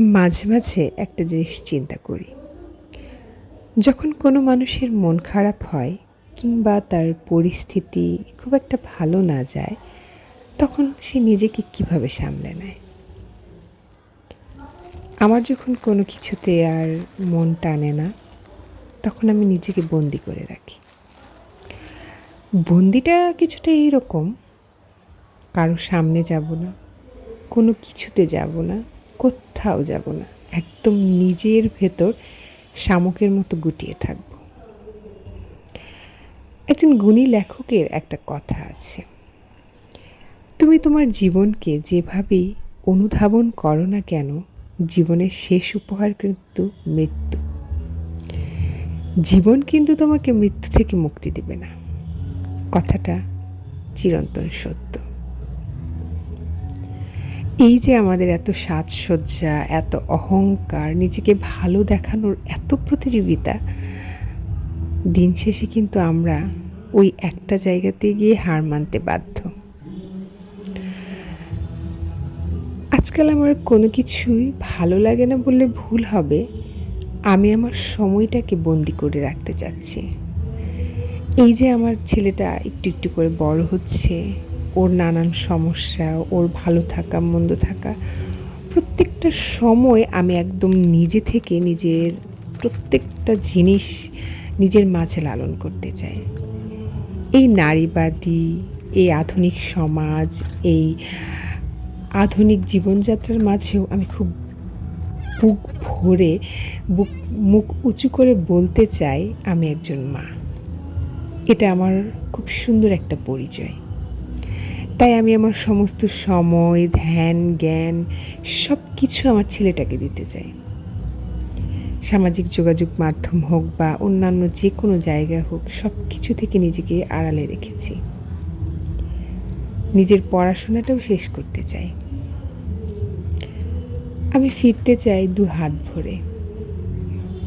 মাঝে মাঝে একটা জিনিস চিন্তা করি। যখন কোনো মানুষের মন খারাপ হয় কিংবা তার পরিস্থিতি খুব একটা ভালো না যায়, তখন সে নিজেকে কীভাবে সামলে নেয়? আমার যখন কোনো কিছুতে আর মন টানে না, তখন আমি নিজেকে বন্দি করে রাখি। বন্দিটা কিছুটা এইরকম কারও সামনে যাব না, কোনো কিছুতে যাব না কোথাও যাব না। একদম নিজের ভেতর শামুকের মতো গুটিয়ে থাকব। একজন গুণী লেখকের একটা কথা আছে। তুমি তোমার জীবনকে যেভাবেই অনুধাবন করো না কেন, জীবনের শেষ উপহার কিন্তু মৃত্যু। জীবন কিন্তু তোমাকে মৃত্যু থেকে মুক্তি দেবে না। কথাটা চিরন্তন সত্য। এই যে আমাদের এত সাজসজ্জা, এত অহংকার, নিজেকে ভালো দেখানোর এত প্রতিযোগিতা, দিন শেষে কিন্তু আমরা ওই একটা জায়গাতে গিয়ে হার মানতে বাধ্য। আজকাল আমার কোনো কিছুই ভালো লাগে না বললে ভুল হবে, আমি আমার সময়টাকে বন্দি করে রাখতে চাচ্ছি। এই যে আমার ছেলেটা একটু একটু করে বড় হচ্ছে ওর নানান সমস্যা, ওর ভালো থাকা, মন্দ থাকা, প্রত্যেকটা সময় আমি একদম নিজে থেকে নিজের প্রত্যেকটা জিনিস নিজের মাঝে লালন করতে চাই। এই নারীবাদী, এই আধুনিক সমাজ, এই আধুনিক জীবনযাত্রার মাঝেও আমি খুব বুক ভরে, বুক, মুখ উঁচু করে বলতে চাই, আমি একজন মা। এটা আমার খুব সুন্দর একটা পরিচয়। তাই আমি আমার সমস্ত সময়, ধ্যান, জ্ঞান সব কিছু আমার ছেলেটাকে দিতে চাই। সামাজিক যোগাযোগ মাধ্যম হোক বা অন্যান্য যে কোনো জায়গা হোক সব কিছু থেকে নিজেকে আড়ালে রেখেছি। নিজের পড়াশোনাটাও শেষ করতে চাই। আমি ফিরতে চাই দু হাত ভরে।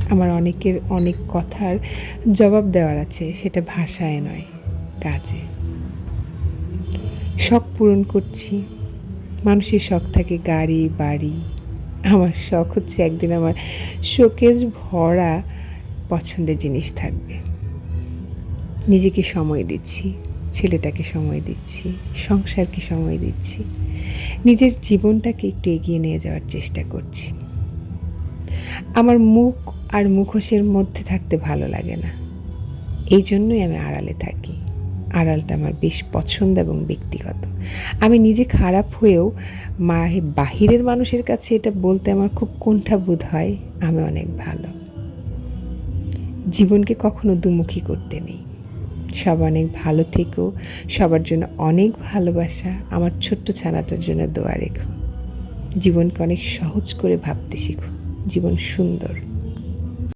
আমার অনেকের অনেক কথার জবাব দেওয়ার আছে, সেটা ভাষায় নয়, কাজে। শখ পূরণ করছি। মানুষের শখ থাকে গাড়ি, বাড়ি। আমার শখ হচ্ছে একদিন আমার শোকেজ ভরা পছন্দের জিনিস থাকবে। নিজেকে সময় দিচ্ছি, ছেলেটাকে সময় দিচ্ছি, সংসারকে সময় দিচ্ছি। নিজের জীবনটাকে একটু এগিয়ে নিয়ে যাওয়ার চেষ্টা করছি। আমার মুখ আর মুখোশের মধ্যে থাকতে ভালো লাগে না। এই জন্যই আমি আড়ালে থাকি। আড়ালটা আমার বেশ পছন্দ এবং ব্যক্তিগত। আমি নিজে খারাপ হয়েও মা বাহিরের মানুষের কাছে এটা বলতে আমার খুব কুণ্ঠাবোধ হয়, আমি অনেক ভালো। জীবনকে কখনো দুমুখী করতে নেই। সব অনেক ভালো থেকো, সবার জন্য অনেক ভালোবাসা, আমার ছোট্ট ছানাটার জন্য দোয়া রেখো। জীবনকে অনেক সহজ করে ভাবতে শিখো, জীবন সুন্দর।